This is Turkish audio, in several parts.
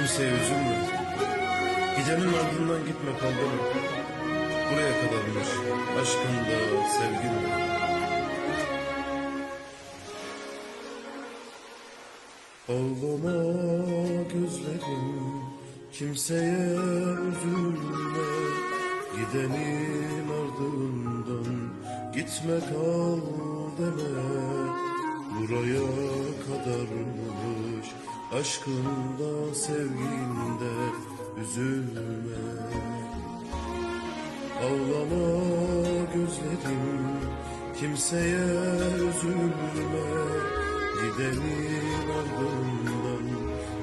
Kimseye üzülme. Gidenin ardından gitme kaldırma. Buraya kadarmış aşkın da sevgin de. Ağlama gözlerim kimseye üzülme Gidenin ardından gitme kal deme Buraya kadarmış aşkında sevginde üzülme. Ağlama gözlerim kimseye üzülme. Gidenin ardından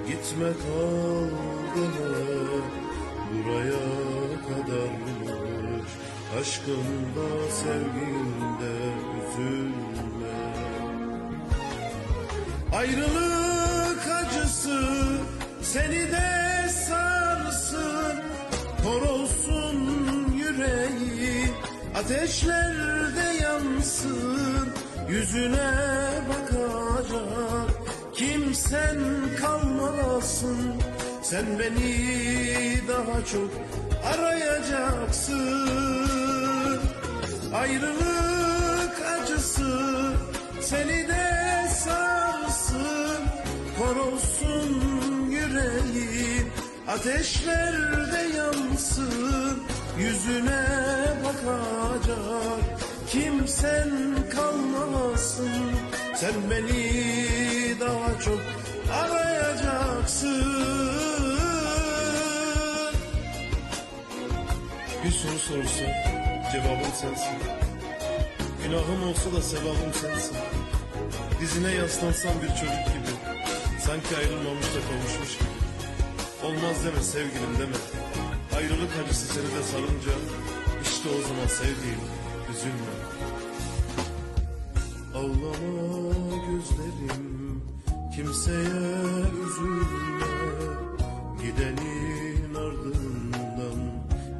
gitme kal deme Buraya kadarmış aşkında sevginde üzülme. Ayrılık seni de sarsın. Kor olsun yüreği ateşlerde yansın. Yüzüne bakacak kimsen kalmasın. Sen beni daha çok arayacaksın. Ayrılık Kor olsun yüreğin ateşlerde yansın Yüzüne bakacak kimsen kalmasın. Sen beni daha çok arayacaksın. Bir soru sorsa cevabım sensin. Günahım olsa da sevabım sensin. Dizine yaslansam bir çocuk gibi Sanki ayrılmamış da kavuşmuş gibi. Olmaz deme sevgilim deme. Ayrılık acısı seni de sarınca işte o zaman sevdiğim üzülme. Ağlama gözlerim kimseye üzülme. Gidenin ardından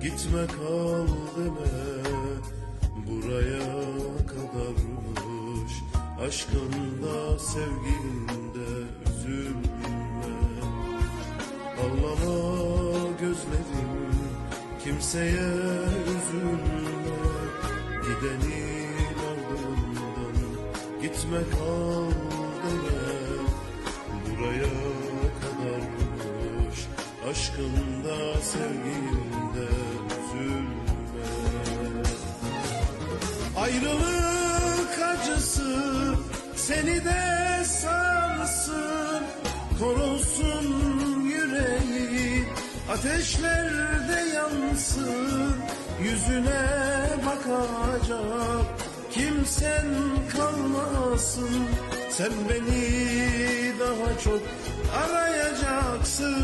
gitme kal deme. Buraya kadarmış aşkında sevginde üzülme Ağlama gözlerim kimseye üzülme. Gidenin ardından gitme kal deme. Buraya kadarmış aşkında sevginde üzülme. Ayrılık acısı seni de sarsın Kor olsun yüreği. Ateşlerde yansın Yüzüne bakacak kimsen kalmasın. Sen beni daha çok arayacaksın.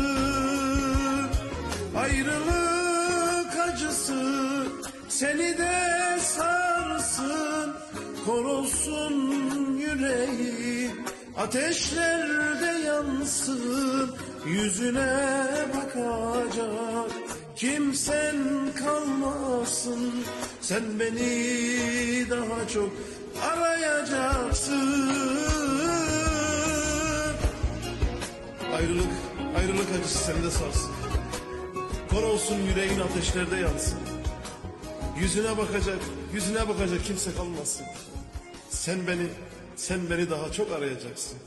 Ayrılık acısı seni de sarsın. Kor olsun yüreği ateşlerde yansın Yüzüne bakacak. Kimsen kalmasın Sen beni daha çok arayacaksın. Ayrılık, ayrılık acısı seni de sarsın. Kor olsun yüreğin ateşlerde yansın. Yüzüne bakacak, yüzüne bakacak kimse kalmasın. Sen beni, sen beni daha çok arayacaksın